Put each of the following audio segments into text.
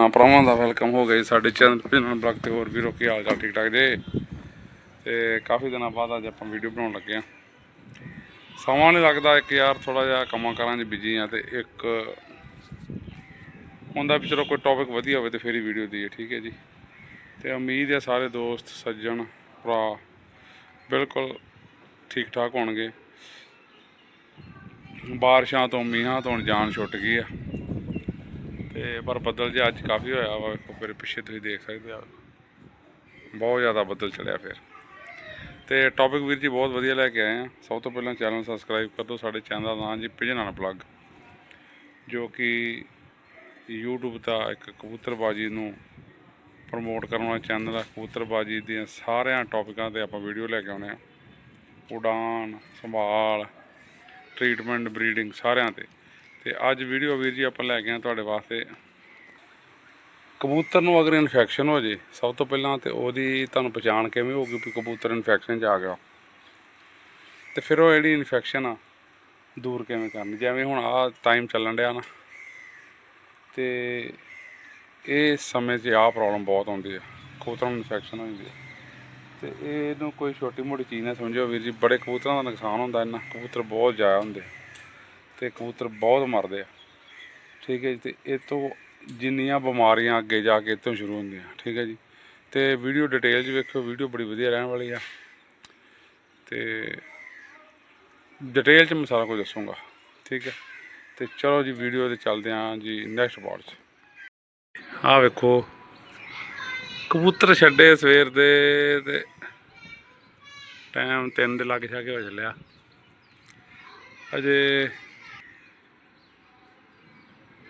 ਹਾਂ, ਭਰਾਵਾਂ ਦਾ ਵੈਲਕਮ ਹੋ ਗਿਆ ਜੀ ਸਾਡੇ ਚੈਨਲ ਤੇ। ਬਲੱਗ ਤੇ ਹੋਰ ਵੀਰੋ ਕੀ ਹਾਲ ਚਾਲ ਠੀਕ ਠਾਕ ਜੇ। ਤੇ ਕਾਫੀ ਦਿਨਾਂ ਬਾਅਦ ਅੱਜ ਆਪਾਂ ਵੀਡੀਓ ਬਣਾਉਣ ਲੱਗੇ ਆ ਸਮਾਂ ਨਹੀਂ ਲੱਗਦਾ ਇੱਕ ਯਾਰ ਥੋੜਾ ਜਿਹਾ ਕੰਮਾਂ ਕਾਰਾਂ 'ਚ ਬਿਜ਼ੀ ਆ ਤੇ ਇੱਕ ਹੁੰਦਾ ਵੀ ਚਲੋ ਕੋਈ ਟੌਪਿਕ ਵਧੀਆ ਹੋਵੇ ਤੇ ਫੇਰ ਹੀ ਵੀਡੀਓ ਦਈਏ ਠੀਕ ਹੈ ਜੀ। ਤੇ ਉਮੀਦ ਹੈ ਸਾਰੇ ਦੋਸਤ, ਸੱਜਣ, ਭਰਾ ਬਿਲਕੁਲ ਠੀਕ ਠਾਕ ਹੋਣਗੇ। ਬਾਰਿਸ਼ਾਂ ਤੋਂ ਮੀਂਹਾਂ ਤੋਂ ਜਾਨ ਛੁੱਟ ਗਈ ਆ। ਤੇ ਪਰ ਬੱਦਲ ਜਿਹਾ ਅੱਜ ਕਾਫੀ ਹੋਇਆ ਵਾ, ਵੇਖੋ ਮੇਰੇ ਪਿੱਛੇ ਤੁਸੀਂ ਦੇਖ ਸਕਦੇ ਆ ਬਹੁਤ ਜ਼ਿਆਦਾ ਬੱਦਲ ਚੜਿਆ ਫਿਰ। ਤੇ ਟੌਪਿਕ ਵੀਰ ਜੀ ਬਹੁਤ ਵਧੀਆ ਲੈ ਕੇ ਆਏ ਆ। ਸਭ ਤੋਂ ਪਹਿਲਾਂ ਚੈਨਲ ਸਬਸਕ੍ਰਾਈਬ ਕਰ ਦਿਓ, ਸਾਡੇ ਚੈਨਲ ਦਾ ਨਾਮ ਜੀ ਪਿਜਨਾਨਾ ਪਲੱਗ ਜੋ ਕਿ YouTube ਦਾ ਇੱਕ ਕਬੂਤਰਬਾਜੀ ਨੂੰ ਪ੍ਰਮੋਟ ਕਰਨ ਵਾਲਾ ਚੈਨਲ ਆ। ਕਬੂਤਰਬਾਜੀ ਦੀਆਂ ਸਾਰਿਆਂ ਟੌਪਿਕਾਂ ਤੇ ਆਪਾਂ ਵੀਡੀਓ ਲੈ ਕੇ ਆਉਂਦੇ ਆ। ਉਡਾਨ, ਸੰਭਾਲ ਟ੍ਰੀਟਮੈਂਟ ਬਰੀਡਿੰਗ ਸਾਰਿਆਂ ਤੇ। ਤੇ ਅੱਜ ਵੀਡੀਓ ਵੀਰ ਜੀ ਆਪਾਂ ਲੈ ਕੇ ਆਏ ਤੁਹਾਡੇ ਵਾਸਤੇ। ਕਬੂਤਰ ਨੂੰ ਅਗਰ ਇਨਫੈਕਸ਼ਨ ਹੋ ਜੇ, ਸਭ ਤੋਂ ਪਹਿਲਾਂ ਤੇ ਉਹਦੀ ਤੁਹਾਨੂੰ ਪਛਾਣ ਕਿਵੇਂ ਹੋਊਗੀ ਵੀ ਕਬੂਤਰ ਇਨਫੈਕਸ਼ਨ 'ਚ ਆ ਗਿਆ। ਤੇ ਫਿਰ ਉਹ ਜਿਹੜੀ ਇਨਫੈਕਸ਼ਨ ਆ, ਦੂਰ ਕਿਵੇਂ ਕਰਨੀ? ਜਿਵੇਂ ਹੁਣ ਆ ਟਾਈਮ ਚੱਲਣ ਡਿਆ ਨਾ, ਤੇ ਇਹ ਸਮੇਂ 'ਚ ਆਹ ਪ੍ਰੋਬਲਮ ਬਹੁਤ ਆਉਂਦੀ ਆ। ਕਬੂਤਰਾਂ ਨੂੰ ਇਨਫੈਕਸ਼ਨ ਹੋ ਜਾਂਦੀ ਹੈ ਤੇ ਇਹਨੂੰ ਕੋਈ ਛੋਟੀ ਮੋਟੀ ਚੀਜ਼ ਨਾ ਸਮਝੋ ਵੀਰ ਜੀ, ਬੜੇ ਕਬੂਤਰਾਂ ਦਾ ਨੁਕਸਾਨ ਹੁੰਦਾ ਇਹਨਾਂ ਕਬੂਤਰ ਬਹੁਤ ਜ਼ਿਆਦਾ ਹੁੰਦੇ ਤੇ ਕਬੂਤਰ ਬਹੁਤ ਮਰਦੇ ਆ। ਠੀਕ ਹੈ ਜੀ, ਤੇ ਇਹ ਤੋਂ ਜਿੰਨੀਆਂ ਬਿਮਾਰੀਆਂ ਅੱਗੇ ਜਾ ਕੇ ਇੱਥੋਂ ਸ਼ੁਰੂ ਹੁੰਦੀਆਂ, ਠੀਕ ਹੈ ਜੀ। ਤੇ ਵੀਡੀਓ ਡਿਟੇਲ 'ਚ ਵੇਖਿਓ, ਵੀਡੀਓ ਬੜੀ ਵਧੀਆ ਰਹਿਣ ਵਾਲੀ ਆ। ਤੇ ਡਿਟੇਲ 'ਚ ਮੈਂ ਸਾਰਾ ਕੁਝ ਦੱਸੂਗਾ, ਠੀਕ ਹੈ। ਤੇ ਚਲੋ ਜੀ, ਵੀਡੀਓ ਤੇ ਚੱਲਦੇ ਹਾਂ ਜੀ ਨੈਕਸਟ ਪਾਰਟ 'ਚ। ਆਹ ਵੇਖੋ, ਕਬੂਤਰ ਛੱਡੇ ਸਵੇਰ ਦੇ ਤੇ ਟਾਈਮ 3 ਦੇ ਲੱਗ ਛਾ ਕੇ ਹੋ ਚੱਲਿਆ। ਅਜੇ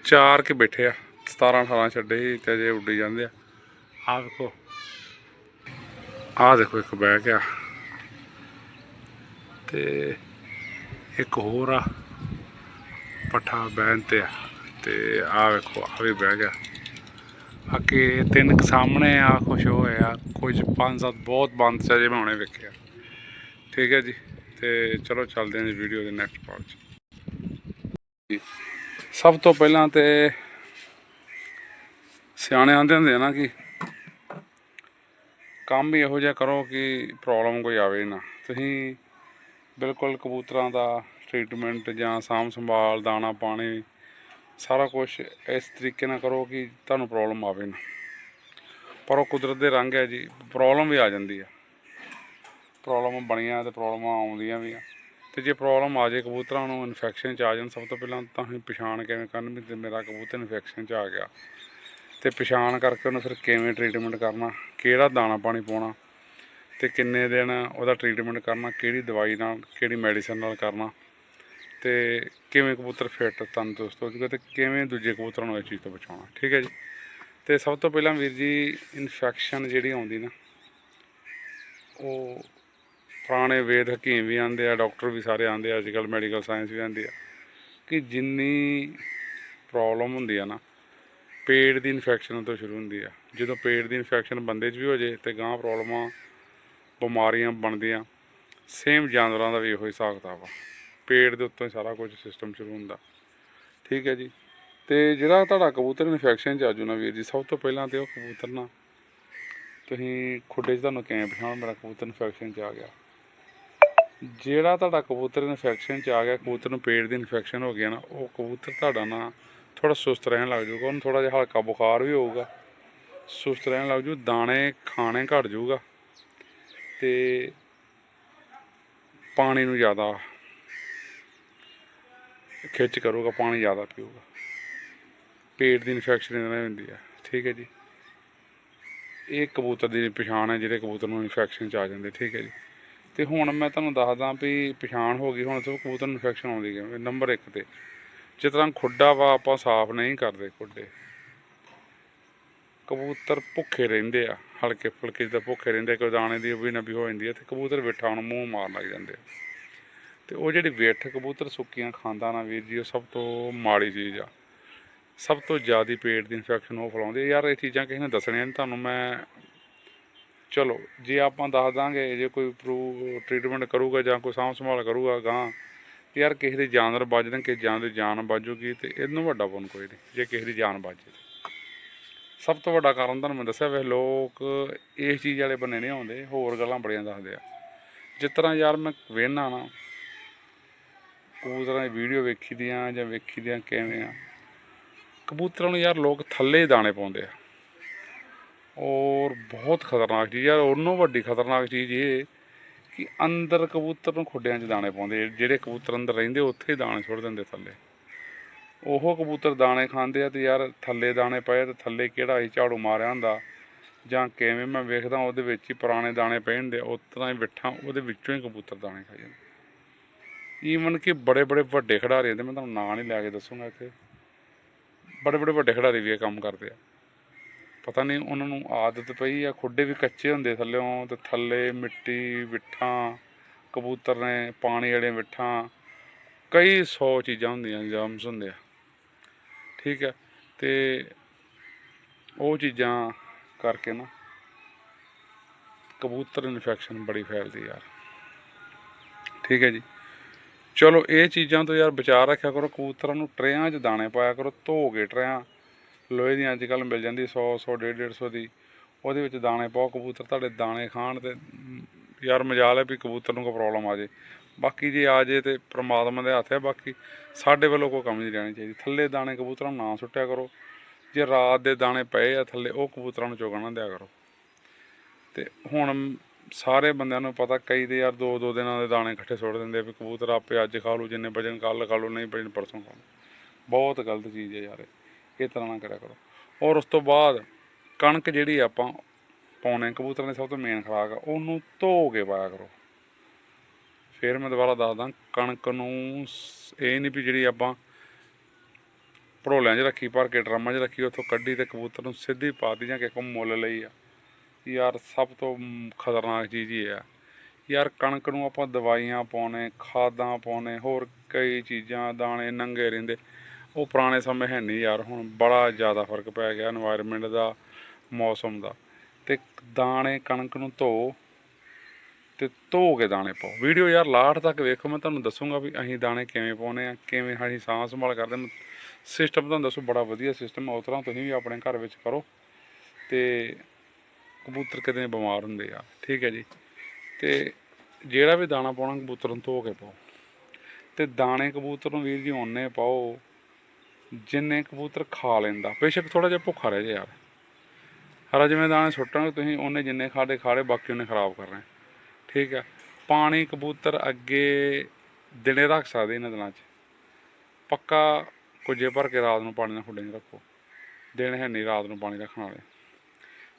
ਚਾਰ ਕੇ ਬੈਠੇ ਆ 17 18 ਛੱਡੇ ਸੀ, ਤੇ ਅਜੇ ਉੱਡੀ ਜਾਂਦੇ ਆ। ਆਹ ਵੇਖੋ ਆਹ ਦੇਖੋ, ਇੱਕ ਬੈਗ ਆ ਤੇ ਇੱਕ ਹੋਰ ਆ, ਪੱਠਾ ਬੈਨ ਤੇ ਆ। ਤੇ ਆਹ ਵੇਖੋ ਆ ਵੀ ਬੈਗ ਆ ਅੱਗੇ ਤਿੰਨ ਕੁ ਸਾਹਮਣੇ ਆ, ਖੁਸ਼ ਹੋਏ ਆ। ਕੁਝ ਪੰਜ ਸੱਤ ਬਹੁਤ ਬੰਦ ਸੀ ਜੇ ਮੈਂ ਹੁਣੇ ਵੇਖਿਆ। ਠੀਕ ਹੈ ਜੀ, ਤੇ ਚਲੋ ਚੱਲਦੇ ਹਾਂ ਜੀ ਵੀਡੀਓ ਦੇ ਨੈਕਸਟ ਪਾਰਟ 'ਚ। ਸਭ ਤੋਂ ਪਹਿਲਾਂ ਤੇ ਸਿਆਣੇ ਆਂਦੇ ਹੁੰਦੇ ਆ ਨਾ ਕਿ ਕੰਮ ਵੀ ਇਹੋ ਜਿਹਾ ਕਰੋ ਕਿ ਪ੍ਰੋਬਲਮ ਕੋਈ ਆਵੇ ਨਾ। ਤੁਸੀਂ ਬਿਲਕੁਲ ਕਬੂਤਰਾਂ ਦਾ ਟ੍ਰੀਟਮੈਂਟ ਜਾਂ ਸਾਂਭ ਸੰਭਾਲ, ਦਾਣਾ, ਪਾਣੀ ਸਾਰਾ ਕੁਝ ਇਸ ਤਰੀਕੇ ਨਾਲ ਕਰੋ ਕਿ ਤੁਹਾਨੂੰ ਪ੍ਰੋਬਲਮ ਆਵੇ ਨਾ। ਪਰ ਉਹ ਕੁਦਰਤ ਦੇ ਰੰਗ ਹੈ ਜੀ ਪ੍ਰੋਬਲਮ ਵੀ ਆ ਜਾਂਦੀ ਆ। ਪ੍ਰੋਬਲਮ ਬਣੀਆਂ ਤੇ ਪ੍ਰੋਬਲਮਾਂ ਆਉਂਦੀਆਂ ਵੀ ਆ। ਤੇ ਜੇ ਪ੍ਰੋਬਲਮ ਆ ਜੇ ਕਬੂਤਰਾਂ ਨੂੰ ਇਨਫੈਕਸ਼ਨ ਚ ਆ ਜਾਣ, ਸਭ ਤੋਂ ਪਹਿਲਾਂ ਤਾਂ ਅਸੀਂ ਪਛਾਣ ਕਿਵੇਂ ਕਰਨ ਵੀ ਮੇਰਾ ਕਬੂਤਰ ਇਨਫੈਕਸ਼ਨ ਚ ਆ ਗਿਆ। ਤੇ ਪਛਾਣ ਕਰਕੇ ਉਹਨੂੰ ਫਿਰ ਕਿਵੇਂ ਟ੍ਰੀਟਮੈਂਟ ਕਰਨਾ, ਕਿਹੜਾ ਦਾਣਾ ਪਾਣੀ ਪਾਉਣਾ, ਤੇ ਕਿੰਨੇ ਦਿਨ ਉਹਦਾ ਟ੍ਰੀਟਮੈਂਟ ਕਰਨਾ, ਕਿਹੜੀ ਦਵਾਈ ਨਾਲ, ਕਿਹੜੀ ਮੈਡੀਸਨ ਨਾਲ ਕਰਨਾ, ਤੇ ਕਿਵੇਂ ਕਬੂਤਰ ਫਿੱਟ ਤੰਦਰੁਸਤ ਹੋ ਜਾਊਗਾ ਤੇ ਕਿਵੇਂ ਦੂਜੇ ਕਬੂਤਰਾਂ ਨੂੰ ਇਸ ਚੀਜ਼ ਤੋਂ ਬਚਾਉਣਾ, ਠੀਕ ਹੈ ਜੀ? ਤੇ ਸਭ ਤੋਂ ਪਹਿਲਾਂ ਵੀਰ ਜੀ ਇਨਫੈਕਸ਼ਨ ਜਿਹੜੀ ਆਉਂਦੀ ਨਾ, ਉਹ ਪੁਰਾਣੇ ਵੇਦ ਹਕੀਮ ਵੀ ਆਂਦੇ ਆ, ਡਾਕਟਰ ਵੀ ਸਾਰੇ ਆਂਦੇ ਆ ਅੱਜ ਕੱਲ੍ਹ ਮੈਡੀਕਲ ਸਾਇੰਸ ਵੀ ਆਂਦੀ ਆ, ਕਿ ਜਿੰਨੀ ਪ੍ਰੋਬਲਮ ਹੁੰਦੀ ਆ ਨਾ, ਪੇਟ ਦੀ ਇਨਫੈਕਸ਼ਨ ਤੋਂ ਸ਼ੁਰੂ ਹੁੰਦੀ ਆ। ਜਦੋਂ ਪੇਟ ਦੀ ਇਨਫੈਕਸ਼ਨ ਬੰਦੇ 'ਚ ਵੀ ਹੋ ਜੇ ਤੇ ਗਾਂ ਪ੍ਰੋਬਲਮਾਂ ਬਿਮਾਰੀਆਂ ਬਣਦੀਆਂ ਸੇਮ ਜਾਨਵਰਾਂ ਦਾ ਵੀ ਇਹੋ ਹੀ ਹਿਸਾਬ ਕਿਤਾਬ ਆ। ਪੇਟ ਦੇ ਉੱਤੋਂ ਹੀ ਸਾਰਾ ਕੁਝ ਸਿਸਟਮ ਸ਼ੁਰੂ ਹੁੰਦਾ। ਠੀਕ ਹੈ ਜੀ। ਤੇ ਜਿਹੜਾ ਤੁਹਾਡਾ ਕਬੂਤਰ ਇਨਫੈਕਸ਼ਨ ਚ ਆਜੂ ਨਾ ਵੀਰ ਜੀ, ਸਭ ਤੋਂ ਪਹਿਲਾਂ ਤੇ ਉਹ ਕਬੂਤਰ ਨਾ, ਤੁਸੀਂ ਖੁੱਡੇ 'ਚ ਤੁਹਾਨੂੰ ਕਿਵੇਂ ਪਛਾਣ, ਮੇਰਾ ਕਬੂਤਰ ਇਨਫੈਕਸ਼ਨ ਚ ਆ ਗਿਆ। ਜਿਹੜਾ ਤੁਹਾਡਾ ਕਬੂਤਰ ਇਨਫੈਕਸ਼ਨ ਚ ਆ ਗਿਆ, ਕਬੂਤਰ ਨੂੰ ਪੇਟ ਦੀ ਇਨਫੈਕਸ਼ਨ ਹੋ ਗਿਆ ਨਾ, ਉਹ ਕਬੂਤਰ ਤੁਹਾਡਾ ਨਾ ਥੋੜਾ ਸੁਸਤ ਰਹਿਣ ਲੱਗ ਜਾਊਗਾ, ਉਹਨੂੰ ਥੋੜਾ ਜਿਹਾ ਹਲਕਾ ਬੁਖਾਰ ਵੀ ਹੋਊਗਾ। ਸੁਸਤ ਰਹਿਣ ਲੱਗ ਜੂ ਦਾਣੇ ਖਾਣੇ ਘਟ ਜਾਊਗਾ ਤੇ ਪਾਣੀ ਨੂੰ ਜ਼ਿਆਦਾ ਖਿੱਚ ਕਰੂਗਾ, ਪਾਣੀ ਜ਼ਿਆਦਾ ਪੀਊਗਾ। ਪੇਟ ਦੀ ਇਨਫੈਕਸ਼ਨ ਇਹਨਾਂ ਨਾਲ ਹੁੰਦੀ ਆ ਠੀਕ ਹੈ ਜੀ। ਇਹ ਕਬੂਤਰ ਦੀ ਪਛਾਣ ਹੈ, ਜਿਹੜੇ ਕਬੂਤਰ ਨੂੰ ਇਨਫੈਕਸ਼ਨ ਚ ਆ ਜਾਂਦੇ, ਠੀਕ ਹੈ ਜੀ। ਤੇ ਹੁਣ ਮੈਂ ਤੁਹਾਨੂੰ ਦੱਸਦਾ ਵੀ ਪਛਾਣ ਹੋ ਗਈ, ਹੁਣ ਤੋਂ ਕਬੂਤਰ ਨੂੰ ਇਨਫੈਕਸ਼ਨ ਆਉਂਦੀ ਕਿਵੇਂ ਨੰਬਰ 1 ਤੇ। ਜਿਸ ਤਰ੍ਹਾਂ ਖੁੱਡਾ ਵਾ, ਆਪਾਂ ਸਾਫ਼ ਨਹੀਂ ਕਰਦੇ ਖੁੱਡੇ। ਕਬੂਤਰ ਭੁੱਖੇ ਰਹਿੰਦੇ ਆ ਹਲਕੇ ਫੁਲਕੇ ਜਿੱਦਾਂ ਭੁੱਖੇ ਰਹਿੰਦੇ ਕੋਈ ਦਾਣੇ ਦੀ ਵੀ ਨਬੀ ਹੋ ਜਾਂਦੀ ਹੈ ਤੇ ਕਬੂਤਰ ਬਿਠਾ ਨੂੰ ਮੂੰਹ ਮਾਰਨ ਲੱਗ ਜਾਂਦੇ ਆ। ਤੇ ਉਹ ਜਿਹੜੀ ਵਿੱਠ ਕਬੂਤਰ ਸੁੱਕੀਆਂ ਖਾਂਦਾ ਨਾ ਵੀਰ ਜੀ, ਉਹ ਸਭ ਤੋਂ ਮਾੜੀ ਚੀਜ਼ ਆ। ਸਭ ਤੋਂ ਜ਼ਿਆਦਾ ਪੇਟ ਦੀ ਇਨਫੈਕਸ਼ਨ ਉਹ ਫੈਲਾਉਂਦੀ ਯਾਰ, ਇਹ ਚੀਜ਼ਾਂ ਕਿਸੇ ਨੇ ਦੱਸਣੀਆਂ ਨਹੀਂ ਤੁਹਾਨੂੰ ਮੈਂ ਚਲੋ, ਜੇ ਆਪਾਂ ਦੱਸ ਦਾਂਗੇ, ਜੇ ਕੋਈ ਪ੍ਰੂਵ ਟ੍ਰੀਟਮੈਂਟ ਕਰੂਗਾ ਜਾਂ ਕੋਈ ਸਾਂਭ ਸੰਭਾਲ ਕਰੂਗਾ ਗਾਂ ਯਾਰ ਕਿਸੇ ਦੀ ਜਾਨਵਰ ਬਚ ਜਾਣ, ਕਿਸੇ ਜਾਨ ਦੀ ਜਾਨ ਬਚੂਗੀ ਤੇ ਇਹਨੂੰ ਵੱਡਾ ਪੁੰਨ ਕੋਈ ਨਹੀਂ, ਜੇ ਕਿਸੇ ਦੀ ਜਾਨ ਬਚ ਜੇ। ਸਭ ਤੋਂ ਵੱਡਾ ਕਾਰਨ ਤੁਹਾਨੂੰ ਮੈਂ ਦੱਸਿਆ ਵੇ, ਲੋਕ ਇਸ ਚੀਜ਼ ਵਾਲੇ ਬੰਨੇ ਨਹੀਂ ਆਉਂਦੇ, ਹੋਰ ਗੱਲਾਂ ਬੜੀਆਂ ਦੱਸਦੇ ਆ। ਜਿਸ ਤਰ੍ਹਾਂ ਯਾਰ ਮੈਂ ਵੇਖਣਾ ਨਾ, ਕਬੂਤਰਾਂ ਦੀ ਵੀਡੀਓ ਵੇਖੀ ਦੀਆਂ ਜਾਂ ਵੇਖੀ ਦੀਆਂ ਕਿਵੇਂ ਆ, ਕਬੂਤਰਾਂ ਨੂੰ ਯਾਰ ਲੋਕ ਥੱਲੇ ਹੀ ਦਾਣੇ ਪਾਉਂਦੇ ਆ। ਔਰ ਬਹੁਤ ਖਤਰਨਾਕ ਚੀਜ਼ ਆ। ਉਹਨੋਂ ਵੱਡੀ ਖਤਰਨਾਕ ਚੀਜ਼ ਇਹ ਕਿ ਅੰਦਰ ਕਬੂਤਰ ਨੂੰ ਖੁੱਡਿਆਂ 'ਚ ਦਾਣੇ ਪਾਉਂਦੇ ਜਿਹੜੇ ਕਬੂਤਰ ਅੰਦਰ ਰਹਿੰਦੇ ਉੱਥੇ ਹੀ ਦਾਣੇ ਸੁੱਟ ਦਿੰਦੇ ਥੱਲੇ। ਉਹ ਕਬੂਤਰ ਦਾਣੇ ਖਾਂਦੇ ਆ ਤੇ ਯਾਰ ਥੱਲੇ ਦਾਣੇ ਪਏ ਆ ਤੇ ਥੱਲੇ ਕਿਹੜਾ ਹੀ ਝਾੜੂ ਮਾਰਿਆ ਹੁੰਦਾ? ਜਾਂ ਕਿਵੇਂ ਮੈਂ ਵੇਖਦਾ ਉਹਦੇ ਵਿੱਚ ਹੀ ਪੁਰਾਣੇ ਦਾਣੇ ਪਏ ਹੁੰਦੇ ਆ, ਉਸ ਤਰ੍ਹਾਂ ਹੀ ਬਿੱਠਾਂ, ਉਹਦੇ ਵਿੱਚੋਂ ਹੀ ਕਬੂਤਰ ਦਾਣੇ ਖਾਈ ਜਾਂਦੇ। ਈਵਨ ਕਿ ਬੜੇ ਬੜੇ ਵੱਡੇ ਖਿਡਾਰੀ ਦੇ ਮੈਂ ਤੁਹਾਨੂੰ ਨਾਂ ਨਹੀਂ ਲੈ ਕੇ ਦੱਸੂਗਾ ਇੱਥੇ। ਬੜੇ ਬੜੇ ਵੱਡੇ ਖਿਡਾਰੀ ਵੀ ਇਹ ਕੰਮ ਕਰਦੇ ਆ। ਪਤਾ ਨਹੀਂ ਉਹਨਾਂ ਨੂੰ ਆਦਤ ਪਈ ਆ, ਖੁੱਡੇ ਵੀ ਕੱਚੇ ਹੁੰਦੇ ਥੱਲਿਓਂ ਤੇ ਥੱਲੇ ਮਿੱਟੀ, ਵਿੱਠਾਂ, ਕਬੂਤਰ ਨੇ, ਪਾਣੀ ਵਾਲੀਆਂ ਵਿੱਠਾਂ, ਕਈ ਸੌ ਚੀਜ਼ਾਂ ਹੁੰਦੀਆਂ ਜਰਮਸ ਹੁੰਦੇ ਆ। ਠੀਕ ਹੈ ਤੇ ਉਹ ਚੀਜ਼ਾਂ ਕਰਕੇ ਨਾ ਕਬੂਤਰ ਇਨਫੈਕਸ਼ਨ ਬੜੀ ਫੈਲਦੀ ਯਾਰ। ਠੀਕ ਹੈ ਜੀ। ਚਲੋ, ਇਹ ਚੀਜ਼ਾਂ ਤੋਂ ਯਾਰ ਬਚਾ ਰੱਖਿਆ ਕਰੋ, ਕਬੂਤਰਾਂ ਨੂੰ ਟਰੇਆਂ 'ਚ ਦਾਣੇ ਪਾਇਆ ਕਰੋ, ਧੋ ਕੇ ਟਰੇਆਂ ਲੋਹੇ ਦੀਆਂ ਅੱਜ ਕੱਲ੍ਹ ਮਿਲ ਜਾਂਦੀ 100 100 150 150 ਦੀ। ਉਹਦੇ ਵਿੱਚ ਦਾਣੇ ਪਾਓ, ਕਬੂਤਰ ਤੁਹਾਡੇ ਦਾਣੇ ਖਾਣ ਤੇ ਯਾਰ ਮਜਾਲ ਹੈ ਵੀ ਕਬੂਤਰ ਨੂੰ ਕੋਈ ਪ੍ਰੋਬਲਮ ਆ ਜੇ। ਬਾਕੀ ਜੇ ਆ ਜੇ ਤੇ ਪ੍ਰਮਾਤਮਾ ਦੇ ਹੱਥ ਹੈ, ਬਾਕੀ ਸਾਡੇ ਵੱਲੋਂ ਕੋਈ ਕਮੀ ਨਹੀਂ ਰਹਿਣੀ ਚਾਹੀਦੀ। ਥੱਲੇ ਦਾਣੇ ਕਬੂਤਰਾਂ ਨੂੰ ਨਾ ਸੁੱਟਿਆ ਕਰੋ। ਜੇ ਰਾਤ ਦੇ ਦਾਣੇ ਪਏ ਆ ਥੱਲੇ, ਉਹ ਕਬੂਤਰਾਂ ਨੂੰ ਚੁਗਣ ਨਾ ਦਿਆ ਕਰੋ। ਤੇ ਹੁਣ ਸਾਰੇ ਬੰਦਿਆਂ ਨੂੰ ਪਤਾ, ਕਈ ਦੇ ਯਾਰ ਦੋ ਦੋ ਦਿਨਾਂ ਦੇ ਦਾਣੇ ਇਕੱਠੇ ਸੁੱਟ ਦਿੰਦੇ ਵੀ ਕਬੂਤਰ ਆਪੇ ਅੱਜ ਖਾ ਲੂ ਜਿੰਨੇ ਵਜਨ ਕੱਲ ਖਾ ਲੂ ਨਹੀਂ ਵਜਨ ਪਰਸੋਂ ਖਾ ਲੂ ਬਹੁਤ ਗਲਤ ਚੀਜ਼ ਹੈ ਯਾਰ ਇਹ। ਇਹ ਤਰ੍ਹਾਂ ਨਾ ਕਰਿਆ ਕਰੋ। ਔਰ ਉਸ ਤੋਂ ਬਾਅਦ ਕਣਕ ਜਿਹੜੀ ਆਪਾਂ ਪਾਉਣੇ ਕਬੂਤਰਾਂ ਦੀ ਸਭ ਤੋਂ ਮੇਨ ਖੁਰਾਕ ਆ, ਉਹਨੂੰ ਧੋ ਕੇ ਪਾਇਆ ਕਰੋ। ਫਿਰ ਮੈਂ ਦੁਬਾਰਾ ਦੱਸਦਾ, ਕਣਕ ਨੂੰ ਸ- ਇਹ ਨਹੀਂ ਵੀ ਜਿਹੜੀ ਆਪਾਂ ਭੜੋਲਿਆਂ 'ਚ ਰੱਖੀ, ਭਰ ਕੇ ਡਰਮਾਂ 'ਚ ਰੱਖੀ, ਉੱਥੋਂ ਕੱਢੀ ਤੇ ਕਬੂਤਰ ਨੂੰ ਸਿੱਧੀ ਪਾਤੀ ਜਾਂ ਕਿਸੇ ਕੋਲ ਮੁੱਲ ਲਈ ਆ। ਯਾਰ ਸਭ ਤੋਂ ਖਤਰਨਾਕ ਚੀਜ਼ ਹੀ ਆ। ਯਾਰ ਕਣਕ ਨੂੰ ਆਪਾਂ ਦਵਾਈਆਂ ਪਾਉਣੇ, ਖਾਦਾਂ ਪਾਉਣੇ, ਹੋਰ ਕਈ ਚੀਜ਼ਾਂ, ਦਾਣੇ ਨੰਗੇ ਰਹਿੰਦੇ। ਉਹ ਪੁਰਾਣੇ ਸਮੇਂ ਹੈ ਨਹੀਂ ਯਾਰ, ਹੁਣ ਬੜਾ ਜ਼ਿਆਦਾ ਫ਼ਰਕ ਪੈ ਗਿਆ এনवायरमेंट ਦਾ, ਮੌਸਮ ਦਾ। ਤੇ ਦਾਣੇ ਕਣਕ ਨੂੰ ਧੋ ਤੇ ਧੋ ਕੇ ਦਾਣੇ ਪਾਓ। ਵੀਡੀਓ ਯਾਰ ਲਾਸਟ ਤੱਕ ਵੇਖੋ, ਮੈਂ ਤੁਹਾਨੂੰ ਦੱਸੂੰਗਾ ਵੀ ਅਸੀਂ ਦਾਣੇ ਕਿਵੇਂ ਪਾਉਨੇ ਆ ਕਿਵੇਂ ਅਸੀਂ ਸਾਹ ਸੰਭਾਲ ਕਰਦੇ ਹਾਂ। ਸਿਸਟਮ ਤੁਹਾਨੂੰ ਦੱਸੋ, ਬੜਾ ਵਧੀਆ ਸਿਸਟਮ ਆ ਤਰ੍ਹਾਂ ਤੁਸੀਂ ਵੀ ਆਪਣੇ ਘਰ ਵਿੱਚ ਕਰੋ। ਤੇ ਕਬੂਤਰ ਕਿਤੇ ਬਿਮਾਰ ਹੁੰਦੇ ਆ, ਠੀਕ ਹੈ ਜੀ। ਤੇ ਜਿਹੜਾ ਵੀ ਦਾਣਾ ਪਾਉਣਾ, ਕਬੂਤਰ ਨੂੰ ਧੋ ਕੇ ਪਾਓ। ਤੇ ਦਾਣੇ ਕਬੂਤਰ ਨੂੰ ਵੀਰ ਜੀ ਓਨੇ ਪਾਓ ਜਿੰਨੇ ਕਬੂਤਰ ਖਾ ਲੈਂਦਾ। ਬੇਸ਼ੱਕ ਥੋੜਾ ਜਿਹਾ ਭੁੱਖਾ ਰਹਿ ਜੇ ਯਾਰ। ਹਰਾ ਜਿਵੇਂ ਦਾਣੇ ਸੁੱਟਾਂਗੇ ਤੁਸੀਂ ਉਹਨੇ ਜਿੰਨੇ ਖਾਦੇ ਖਾੜੇ ਬਾਕੀ ਉਹਨੇ ਖਰਾਬ ਕਰਨੇ ਠੀਕ ਹੈ। ਪਾਣੀ ਕਬੂਤਰ ਅੱਗੇ ਦਿਨੇ ਰੱਖ ਸਕਦੇ ਇਹਨਾਂ ਦਿਨਾਂ 'ਚ। ਪੱਕਾ ਕੁਝੇ ਭਰ ਕੇ ਰਾਤ ਨੂੰ ਪਾਣੀ ਨਾਲ ਖੁੱਡੇ 'ਚ ਰੱਖੋ। ਦਿਨ ਹੈ ਨਹੀਂ ਰਾਤ ਨੂੰ ਪਾਣੀ ਰੱਖਣ ਵਾਲੇ।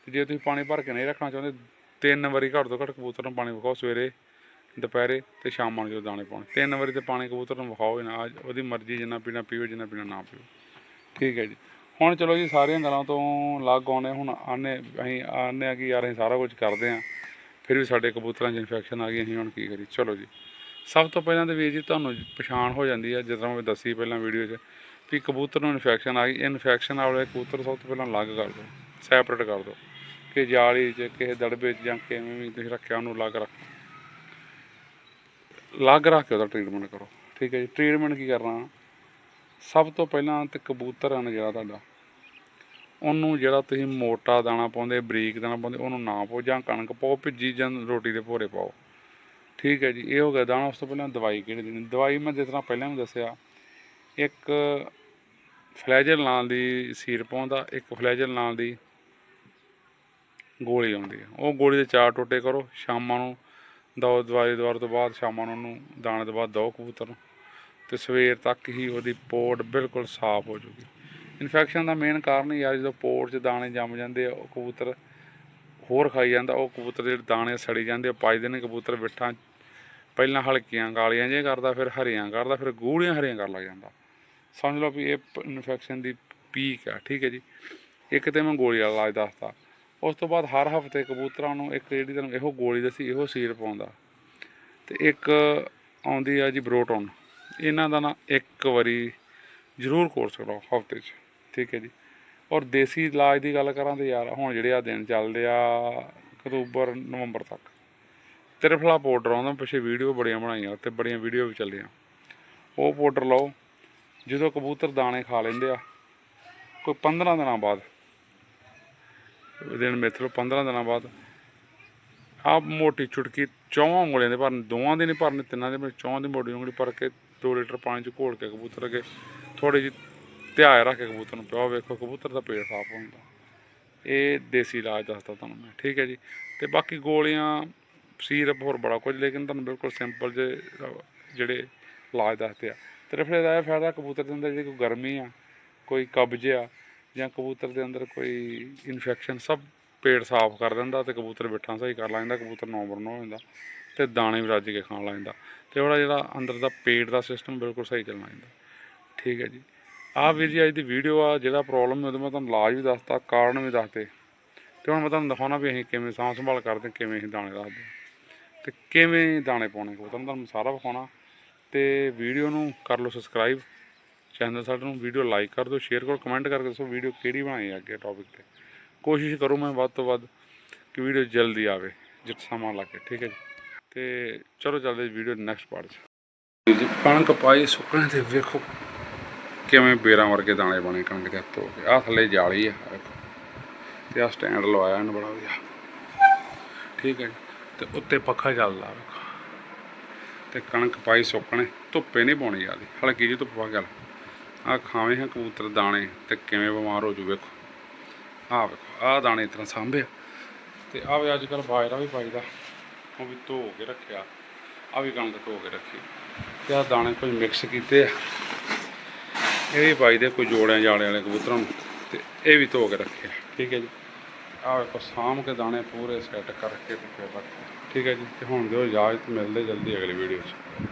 ਤੇ ਜੇ ਤੁਸੀਂ ਪਾਣੀ ਭਰ ਕੇ ਨਹੀਂ ਰੱਖਣਾ ਚਾਹੁੰਦੇ, ਤਿੰਨ ਵਾਰੀ ਘੱਟ ਤੋਂ ਘੱਟ ਕਬੂਤਰ ਨੂੰ ਪਾਣੀ ਵਿਖਾਓ ਸਵੇਰੇ। ਦੁਪਹਿਰੇ ਤੇ ਸ਼ਾਮਾਂ ਨੂੰ ਜਦੋਂ ਦਾਣੇ ਪਾਉਣੇ। ਤਿੰਨ ਵਾਰੀ ਤੇ ਪਾਣੀ ਕਬੂਤਰ ਨੂੰ ਵਿਖਾਓ ਹੀ ਨਾ ਅੱਜ ਉਹਦੀ ਮਰਜ਼ੀ ਜਿੰਨਾ ਪੀਣਾ ਪੀਓ, ਜਿੰਨਾ ਪੀਣਾ ਨਾ ਪੀਓ। ਠੀਕ ਹੈ ਜੀ। ਹੁਣ ਚਲੋ ਜੀ, ਸਾਰੀਆਂ ਗੱਲਾਂ ਤੋਂ ਲੱਗ ਆਉਂਦੇ ਹੁਣ ਆਨੇ, ਅਸੀਂ ਆਨੇ ਆ ਕਿ ਯਾਰ ਅਸੀਂ ਸਾਰਾ ਕੁਝ ਕਰਦੇ ਆ ਫਿਰ ਵੀ ਸਾਡੇ ਕਬੂਤਰਾਂ 'ਚ ਇਨਫੈਕਸ਼ਨ ਆ ਗਈ, ਅਸੀਂ ਹੁਣ ਕੀ ਕਰੀ ਚਲੋ ਜੀ। ਸਭ ਤੋਂ ਪਹਿਲਾਂ ਤਾਂ ਵੀਰ ਜੀ, ਤੁਹਾਨੂੰ ਪਛਾਣ ਹੋ ਜਾਂਦੀ ਹੈ ਜਿਸ ਤਰ੍ਹਾਂ ਮੈਂ ਦੱਸੀ ਪਹਿਲਾਂ ਵੀਡੀਓ 'ਚ, ਵੀ ਕਬੂਤਰ ਨੂੰ ਇਨਫੈਕਸ਼ਨ ਆ ਗਈ। ਇਨਫੈਕਸ਼ਨ ਵਾਲੇ ਕਬੂਤਰ ਸਭ ਤੋਂ ਪਹਿਲਾਂ ਅਲੱਗ ਕਰ ਦਿਓ ਸੈਪਰੇਟ ਕਰ ਦਿਓ, ਕਿ ਜਾਲੀ 'ਚ, ਕਿਸੇ ਦੜਬੇ 'ਚ ਜਾਂ ਕਿਵੇਂ ਵੀ ਤੁਸੀਂ ਰੱਖਿਆ, ਉਹਨੂੰ ਅਲੱਗ ਰੱਖੋ ਅਲੱਗ ਰੱਖ ਕੇ ਉਹਦਾ ਟ੍ਰੀਟਮੈਂਟ ਕਰੋ। ਠੀਕ ਹੈ ਜੀ ਟ੍ਰੀਟਮੈਂਟ ਕੀ ਕਰਨਾ? ਸਭ ਤੋਂ ਪਹਿਲਾਂ ਤੇ ਕਬੂਤਰ ਆ ਨਾ ਜਿਹੜਾ ਤੁਹਾਡਾ। ਉਹਨੂੰ ਜਿਹੜਾ ਤੁਸੀਂ ਮੋਟਾ ਦਾਣਾ ਪਾਉਂਦੇ, ਬਰੀਕ ਦਾਣਾ ਪਾਉਂਦੇ, ਉਹਨੂੰ ਨਾ ਪਾਓ ਜਾਂ ਕਣਕ ਪਾਓ, ਭਿੱਜੀ ਜਾਂ ਰੋਟੀ ਦੇ ਭੋਰੇ ਪਾਓ। ਠੀਕ ਹੈ ਜੀ, ਇਹ ਹੋ ਗਿਆ ਦਾਣਾ। ਉਸ ਤੋਂ ਪਹਿਲਾਂ ਦਵਾਈ ਕਿਹੜੀ ਦੇਣੀ? ਦਵਾਈ ਮੈਂ ਜਿਸ ਤਰ੍ਹਾਂ ਪਹਿਲਾਂ ਵੀ ਦੱਸਿਆ, ਇੱਕ ਫਲੈਜਲ ਨਾਲ ਦੀ ਸੀਰ ਪਾਉਂਦਾ, ਇੱਕ ਫਲੈਜਲ ਨਾਲ ਦੀ ਗੋਲੀ ਆਉਂਦੀ ਹੈ। ਉਹ ਗੋਲੀ ਦੇ ਚਾਰ ਟੋਟੇ ਕਰੋ, ਸ਼ਾਮਾਂ ਨੂੰ ਦੋ ਦਵਾਈ ਦਵਾਰ ਤੋਂ ਬਾਅਦ ਸ਼ਾਮਾਂ ਨੂੰ ਉਹਨੂੰ ਦਾਣੇ ਤੋਂ ਬਾਅਦ ਦੋ ਕਬੂਤਰ ਨੂੰ। ਤੇ ਸਵੇਰ ਤੱਕ ਹੀ ਉਹਦੀ ਪੋਟ ਬਿਲਕੁਲ ਸਾਫ਼ ਹੋ ਜੂਗੀ। ਇਨਫੈਕਸ਼ਨ ਦਾ ਮੇਨ ਕਾਰਨ ਯਾਰ ਜਦੋਂ ਪੋਟ 'ਚ ਦਾਣੇ ਜੰਮ ਜਾਂਦੇ ਆ, ਉਹ ਕਬੂਤਰ ਹੋਰ ਖਾਈ ਜਾਂਦਾ, ਉਹ ਕਬੂਤਰ ਦੇ ਜਿਹੜੇ ਦਾਣੇ ਸੜੀ ਜਾਂਦੇ ਆ ਪਾਈ ਨੇ ਕਬੂਤਰ ਬਿੱਠਾਂ ਪਹਿਲਾਂ ਹਲਕੀਆਂ ਗਾਲੀਆਂ ਜੇ ਕਰਦਾ, ਫਿਰ ਹਰੀਆਂ ਕਰਦਾ, ਫਿਰ ਗੂੜੀਆਂ ਹਰੀਆਂ ਕਰ ਲੱਗ ਜਾਂਦਾ। ਸਮਝ ਲਓ ਵੀ ਇਹ ਇਨਫੈਕਸ਼ਨ ਦੀ ਪੀਕ ਆ, ਠੀਕ ਹੈ ਜੀ। ਇੱਕ ਤੇ ਮੈਂ ਗੋਲੀ ਵਾਲਾ ਇਲਾਜ ਦੱਸਦਾ ਉਸ ਤੋਂ ਬਾਅਦ ਹਰ ਹਫ਼ਤੇ ਕਬੂਤਰਾਂ ਨੂੰ ਇੱਕ ਜਿਹੜੀ ਤੁਹਾਨੂੰ ਇਹੋ ਗੋਲੀ ਦੱਸੀ, ਇਹੋ ਸੀਰ ਪਾਉਂਦਾ। ਤੇ ਇੱਕ ਆਉਂਦੀ ਆ ਜੀ ਬਰੋਟਨ। ਇਹਨਾਂ ਦਾ ਨਾ ਇੱਕ ਵਾਰੀ ਜ਼ਰੂਰ ਕੋਰਸ ਕਰੋ ਹਫ਼ਤੇ 'ਚ, ਠੀਕ ਹੈ ਜੀ। ਔਰ ਦੇਸੀ ਇਲਾਜ ਦੀ ਗੱਲ ਕਰਾਂ ਤੇ ਯਾਰ, ਹੁਣ ਜਿਹੜੇ ਆ ਦਿਨ ਚੱਲਦੇ ਆ, ਅਕਤੂਬਰ, ਨਵੰਬਰ ਤੱਕ। ਤ੍ਰਿਫਲਾ ਪਾਊਡਰ ਆਉਂਦਾ, ਪਿੱਛੇ ਵੀਡੀਓ ਬੜੀਆਂ ਬਣਾਈਆਂ ਤੇ ਬੜੀਆਂ ਵੀਡੀਓ ਵੀ ਚੱਲੀਆਂ। ਉਹ ਪਾਊਡਰ ਲਓ, ਜਦੋਂ ਕਬੂਤਰ ਦਾਣੇ ਖਾ ਲੈਂਦੇ ਆ, ਕੋਈ 15 ਦਿਨਾਂ ਬਾਅਦ ਦਿਨ ਮਿੱਥ ਲਓ 15 ਦਿਨਾਂ ਬਾਅਦ। ਆਪ ਮੋਟੀ ਚੁਟਕੀ ਚੌਵਾਂ ਉਂਗਲੀਆਂ ਦੇ ਭਰਨ, ਦੋਵਾਂ ਦੇ ਨਹੀਂ ਭਰਨੇ, ਤਿੰਨਾਂ ਦੇ ਵਿੱਚ ਚੌਵਾਂ ਦੀ ਮੋਟੀ ਉਂਗਲੀ ਭਰ ਕੇ 2 ਲੀਟਰ ਪਾਣੀ ਚ ਘੋਲ ਕੇ ਕਬੂਤਰ ਅੱਗੇ ਥੋੜੀ ਜਿਹੀ ਧਿਆਏ ਰੱਖ ਕੇ ਕਬੂਤਰ ਨੂੰ ਪਿਓ ਵੇਖੋ, ਕਬੂਤਰ ਦਾ ਪੇਟ ਸਾਫ਼ ਹੁੰਦਾ ਇਹ ਦੇਸੀ ਇਲਾਜ ਦੱਸਦਾ ਤੁਹਾਨੂੰ ਮੈਂ। ਠੀਕ ਹੈ ਜੀ। ਤੇ ਬਾਕੀ ਗੋਲੀਆਂ, ਸੀਰਪ ਹੋਰ ਬੜਾ ਕੁਝ, ਲੇਕਿਨ ਤੁਹਾਨੂੰ ਬਿਲਕੁਲ ਸਿੰਪਲ ਜੇ ਜਿਹੜੇ ਇਲਾਜ ਦੱਸਦੇ ਆ। ਤੇ ਰਫਲੇ ਦਾ ਇਹ ਫਾਇਦਾ ਕਬੂਤਰ ਦੇ ਅੰਦਰ ਜਿਹੜੀ ਕੋਈ ਗਰਮੀ ਆ, ਕੋਈ ਕਬਜ਼ ਆ ਜਾਂ ਕਬੂਤਰ ਦੇ ਅੰਦਰ ਕੋਈ ਇਨਫੈਕਸ਼ਨ ਸਭ ਪੇਟ ਸਾਫ਼ ਕਰ ਦਿੰਦਾ ਤੇ ਕਬੂਤਰ ਬਿੱਠਾਂ ਸਹੀ ਕਰ ਲੈਂਦਾ, ਕਬੂਤਰ ਨੌਬਰ ਹੋ ਜਾਂਦਾ ਤੇ ਦਾਣੇ ਵੀ ਰੱਜ ਕੇ ਖਾਣ ਲੈਂਦਾ ਤੇ ਉਹਦਾ ਜਿਹੜਾ ਅੰਦਰ ਦਾ ਪੇਟ ਦਾ ਸਿਸਟਮ ਬਿਲਕੁਲ ਸਹੀ ਚੱਲਣਾ ਜਾਂਦਾ ਠੀਕ ਹੈ ਜੀ। ਆਹ ਵੀਰ ਜੀ, ਅੱਜ ਦੀ ਵੀਡੀਓ ਆ, ਜਿਹੜਾ ਪ੍ਰੋਬਲਮ ਹੈ ਉਹਦਾ ਮੈਂ ਤੁਹਾਨੂੰ ਇਲਾਜ ਵੀ ਦੱਸਤਾ, ਕਾਰਨ ਵੀ ਦੱਸਤੇ ਤੇ ਹੁਣ ਮੈਂ ਤੁਹਾਨੂੰ ਦਿਖਾਉਣਾ ਵੀ ਅਸੀਂ ਕਿਵੇਂ ਸਾਂਭ ਸੰਭਾਲ ਕਰਦੇ ਕਿਵੇਂ ਅਸੀਂ ਦਾਣੇ ਰੱਖਦੇ ਤੇ ਕਿਵੇਂ ਦਾਣੇ ਪਾਉਣੇ ਕਬੂਤਰ ਨੂੰ ਤੁਹਾਨੂੰ ਸਾਰਾ ਵਿਖਾਉਣਾ ਤੇ ਵੀਡੀਓ ਨੂੰ ਕਰ ਲਓ ਸਬਸਕ੍ਰਾਈਬ ਚੈਨਲ ਸਾਡੇ ਨੂੰ ਵੀਡੀਓ ਲਾਈਕ ਕਰ ਦਿਓ ਸ਼ੇਅਰ ਕਰੋ ਕਮੈਂਟ ਕਰਕੇ ਦੱਸੋ ਵੀਡੀਓ ਕਿਹੜੀ ਬਣਾਈ ਅੱਗੇ ਟੌਪਿਕ ਤੇ। ਕੋਸ਼ਿਸ਼ ਕਰੋ ਮੈਂ ਵੱਧ ਤੋਂ ਵੱਧ ਕਿ ਵੀਡੀਓ ਜਲਦੀ ਆਵੇ ਜਿੱਤ ਸਮਾਂ ਲੱਗੇ, ਠੀਕ ਹੈ ਜੀ। ਤੇ ਚਲੋ ਚੱਲਦੇ ਵੀਡੀਓ ਨੈਕਸਟ ਪਾਰਟ 'ਚ। ਜੀ, ਕਣਕ ਪਾਈ, ਸੁੱਕਣੇ ਤੇ ਵੇਖੋ ਕਿਵੇਂ ਬੇਰਾਂ ਵਰਗੇ ਦਾਣੇ ਬਣੇ ਕਣਕ ਦੇ ਹੱਥੋਂ। ਕੇ ਆਹ ਥੱਲੇ ਜਾਲੀ ਆ ਵੇਖੋ ਤੇ ਆਹ ਸਟੈਂਡ ਲਵਾਇਆ ਇਹਨੂੰ ਬੜਾ ਵਧੀਆ। ਠੀਕ ਹੈ ਜੀ, ਤੇ ਉੱਤੇ ਪੱਖਾ ਚੱਲਦਾ ਵੇਖੋ ਤੇ ਕਣਕ ਪਾਈ, ਸੁੱਕਣੇ, ਧੁੱਪੇ ਨਹੀਂ ਪਾਉਣੀ ਜਾਂਦੀ ਹਲਕੀ ਜਿਹੀ ਧੁੱਪ ਪਾ ਕੇ ਆ ਖਾਵੇਂ ਹੈ ਕਬੂਤਰ ਦਾਣੇ ਤੇ ਕਿਵੇਂ ਬਿਮਾਰ ਹੋ ਜੂ ਵੇਖੋ। ਆਹ ਵੇਖੋ, ਆਹ ਦਾਣੇ ਇਸ ਤਰ੍ਹਾਂ ਸਾਂਭਿਆ ਤੇ ਆਹ ਵੀ ਅੱਜ ਕੱਲ ਬਾਜਰਾ ਵੀ ਪਾਈਦਾ। ਉਹ ਵੀ ਧੋ ਕੇ ਰੱਖਿਆ। ਆ ਵੀ ਕਣਕ ਧੋ ਕੇ ਰੱਖੀ। ਤੇ ਆਹ ਦਾਣੇ ਕੁਝ ਮਿਕਸ ਕੀਤੇ ਆ। ਇਹ ਵੀ ਪਾਈਦੇ ਕੋਈ ਜੋੜਿਆਂ ਜਾੜਿਆਂ ਵਾਲੇ ਕਬੂਤਰਾਂ ਨੂੰ। ਤੇ ਇਹ ਵੀ ਧੋ ਕੇ ਰੱਖਿਆ ਠੀਕ ਹੈ ਜੀ। ਆਹ ਵੇਖੋ, ਸਾਂਭ ਕੇ ਦਾਣੇ ਪੂਰੇ ਸੈੱਟ ਕਰਕੇ ਤੇ ਫਿਰ ਰੱਖਿਆ ਠੀਕ ਹੈ ਜੀ। ਤੇ ਹੁਣ ਦਿਓ ਇਜਾਜ਼ਤ, ਮਿਲਦੇ ਜਲਦੀ ਅਗਲੀ ਵੀਡੀਓ 'ਚ।